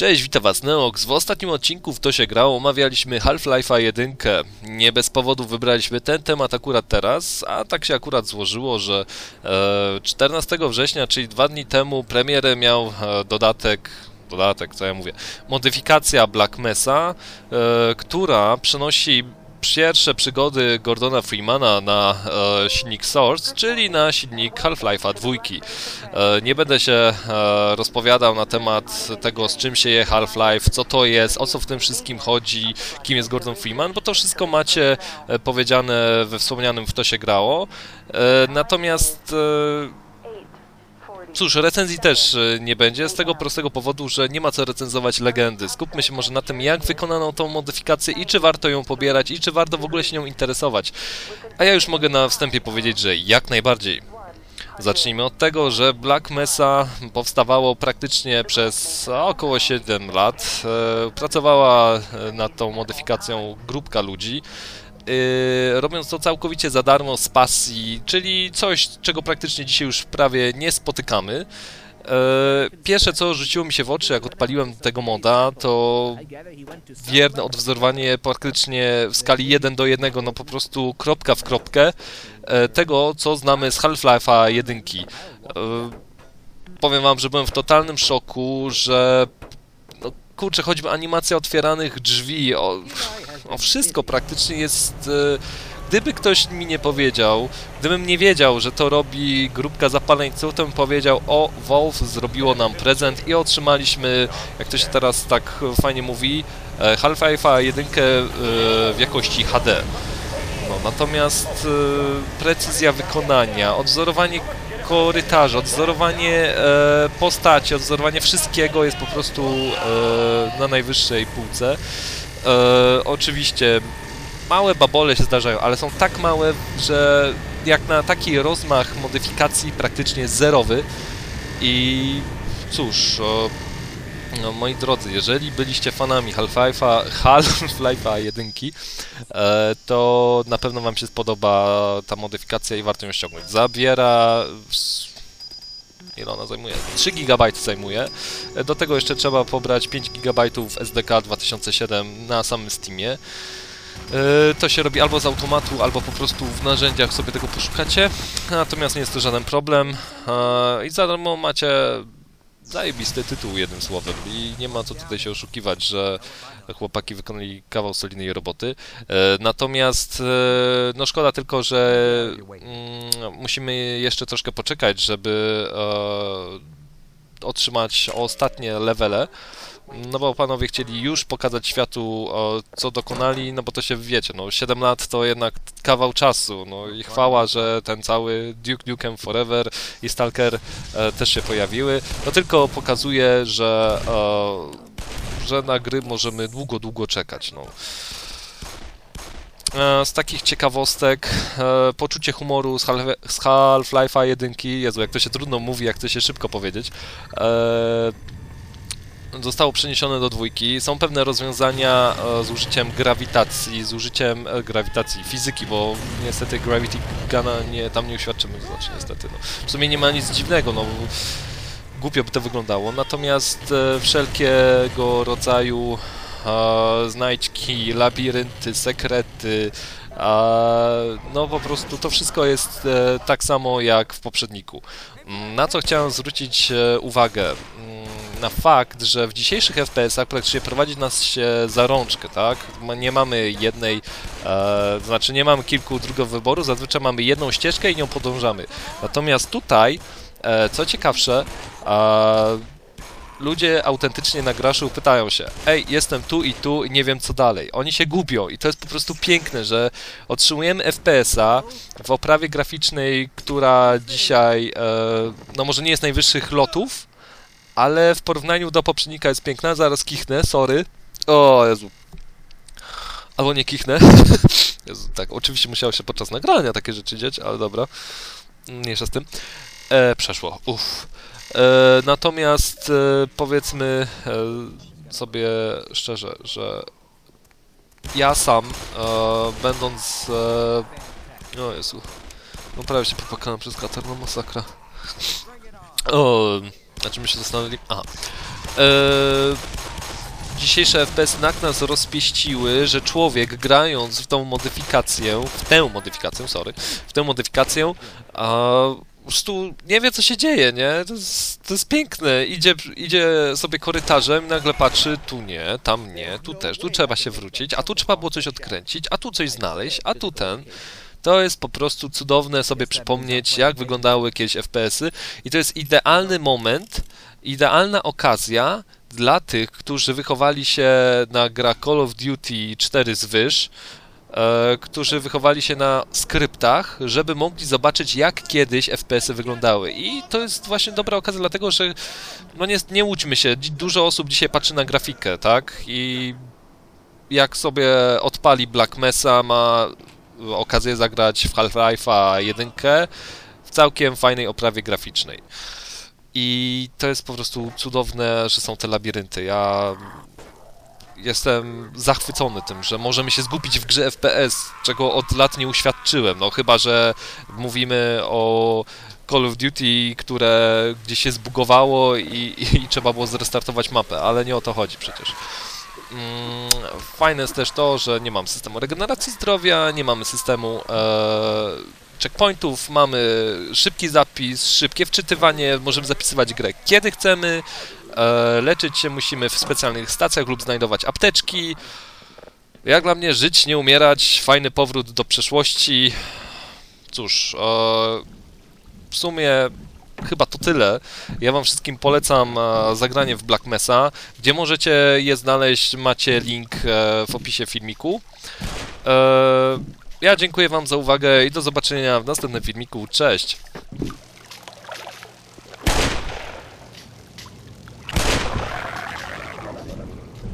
Cześć, witam was Neox. W ostatnim odcinku w To się grało omawialiśmy Half-Life'a 1. Nie bez powodu wybraliśmy ten temat akurat teraz, a tak się akurat złożyło, że e, 14 września, czyli dwa dni temu premierę miał e, dodatek dodatek, co ja mówię, modyfikacja Black Mesa, e, która przenosi pierwsze przygody Gordona Freemana na e, silnik Source, czyli na silnik Half-Life'a 2. E, nie będę się e, rozpowiadał na temat tego, z czym się je Half-Life, co to jest, o co w tym wszystkim chodzi, kim jest Gordon Freeman, bo to wszystko macie e, powiedziane we wspomnianym w to się grało. E, natomiast e, Cóż, recenzji też e, nie będzie, z tego prostego powodu, że nie ma co recenzować legendy. Skupmy się może na tym, jak wykonano tą modyfikację i czy warto ją pobierać, i czy warto w ogóle się nią interesować. A ja już mogę na wstępie powiedzieć, że jak najbardziej. Zacznijmy od tego, że Black Mesa powstawało praktycznie przez około 7 lat. E, Pracowała e, nad tą modyfikacją grupka ludzi. Yy, robiąc to całkowicie za darmo z pasji, czyli coś, czego praktycznie dzisiaj już prawie nie spotykamy. Yy, Pierwsze, co rzuciło mi się w oczy, jak odpaliłem tego moda, to wierne odwzorowanie praktycznie w skali 1 do 1, no po prostu kropka w kropkę e, tego, co znamy z Half-Life'a 1. E, Powiem wam, że byłem w totalnym szoku, że no kurczę, choćby animacja otwieranych drzwi, o, o wszystko praktycznie jest... e, Gdyby ktoś mi nie powiedział, gdybym nie wiedział, że to robi grupka zapaleńców, to bym powiedział, o, Wolf zrobiło nam prezent i otrzymaliśmy, jak to się teraz tak fajnie mówi, e, Half-Life'a 1 e, w jakości HD. No, natomiast precyzja wykonania, odwzorowanie korytarza, odwzorowanie postaci, odwzorowanie wszystkiego jest po prostu na najwyższej półce. E, oczywiście małe babole się zdarzają, ale są tak małe, że jak na taki rozmach modyfikacji praktycznie zerowy i cóż, o, no, moi drodzy, jeżeli byliście fanami Half-Life'a Half-Life'a 1, e, to na pewno wam się spodoba ta modyfikacja i warto ją ściągnąć. Zabiera... Ile ona zajmuje? 3 GB zajmuje. Do tego jeszcze trzeba pobrać 5 GB SDK 2007 na samym Steamie. E, To się robi albo z automatu, albo po prostu w narzędziach sobie tego poszukacie. Natomiast nie jest to żaden problem. E, I za darmo macie zajebisty tytuł, jednym słowem. I nie ma co tutaj się oszukiwać, że chłopaki wykonali kawał solidnej roboty. E, Natomiast, e, no szkoda tylko, że mm, musimy jeszcze troszkę poczekać, żeby e, otrzymać ostatnie levele. No bo panowie chcieli już pokazać światu, o, co dokonali, no bo to się wiecie, no 7 lat to jednak kawał czasu, no i chwała, że ten cały Duke Nukem Forever i Stalker e, też się pojawiły. No tylko pokazuje, że, e, że na gry możemy długo, długo czekać, no. E, Z takich ciekawostek, e, poczucie humoru z Half- z Half-Life'a 1, Jezu, jak to się trudno mówi, jak to się szybko powiedzieć, e, zostało przeniesione do dwójki. Są pewne rozwiązania e, z użyciem grawitacji, z użyciem e, grawitacji fizyki, bo niestety Gravity Guna nie, tam nie uświadczymy, znaczy niestety, no. W sumie nie ma nic dziwnego, no. Głupio by to wyglądało, natomiast e, wszelkiego rodzaju e, znajdźki, labirynty, sekrety, no po prostu to wszystko jest tak samo jak w poprzedniku. Na co chciałem zwrócić uwagę? Na fakt, że w dzisiejszych FPS-ach praktycznie prowadzi nas się za rączkę, tak? Nie mamy jednej, e, znaczy nie mamy kilku dróg wyboru, zazwyczaj mamy jedną ścieżkę i nią podążamy. Natomiast tutaj, e, co ciekawsze, e, ludzie autentycznie na graszu pytają się Ej, jestem tu i tu i nie wiem co dalej. Oni się gubią i to jest po prostu piękne, że otrzymujemy FPS-a w oprawie graficznej, która dzisiaj, e, no może nie jest najwyższych lotów, ale w porównaniu do poprzednika jest piękna. Zaraz kichnę, sorry. O Jezu. Albo nie kichnę. Jezu, tak, oczywiście musiało się podczas nagrania takie rzeczy dziać, ale dobra. Mniejsza z tym. E, przeszło, uff. E, natomiast e, powiedzmy e, sobie szczerze, że ja sam, e, będąc... E, o Jezu. No prawie się popłakałem przez katar, no masakra. O, na czym się zastanawiali? Aha. E, dzisiejsze FPS tak nas rozpieściły, że człowiek grając w tą modyfikację, w tę modyfikację, sorry, w tę modyfikację, a po prostu nie wie co się dzieje, nie? To jest, to jest piękne. Idzie, idzie sobie korytarzem, nagle patrzy, tu nie, tam nie, tu też, tu trzeba się wrócić, a tu trzeba było coś odkręcić, a tu coś znaleźć, a tu ten. To jest po prostu cudowne sobie przypomnieć, jak wyglądały kiedyś FPS-y i to jest idealny moment, idealna okazja dla tych, którzy wychowali się na gra Call of Duty 4 zwyż, e, którzy wychowali się na skryptach, żeby mogli zobaczyć, jak kiedyś FPS-y wyglądały. I to jest właśnie dobra okazja, dlatego że no nie, nie łudźmy się, dużo osób dzisiaj patrzy na grafikę, tak? I jak sobie odpali Black Mesa, ma okazję zagrać w Half-Life'a 1 w całkiem fajnej oprawie graficznej. I to jest po prostu cudowne, że są te labirynty. Ja jestem zachwycony tym, że możemy się zgubić w grze FPS, czego od lat nie uświadczyłem. No chyba, że mówimy o Call of Duty, które gdzieś się zbugowało i, i, i trzeba było zrestartować mapę, ale nie o to chodzi przecież. Mm, Fajne jest też to, że nie mam systemu regeneracji zdrowia, nie mamy systemu e, checkpointów, mamy szybki zapis, szybkie wczytywanie, możemy zapisywać grę kiedy chcemy, e, leczyć się musimy w specjalnych stacjach lub znajdować apteczki. Jak dla mnie żyć, nie umierać, fajny powrót do przeszłości. Cóż, e, w sumie chyba to tyle. Ja wam wszystkim polecam e, zagranie w Black Mesa. Gdzie możecie je znaleźć, macie link e, w opisie filmiku. E, Ja dziękuję wam za uwagę i do zobaczenia w następnym filmiku. Cześć!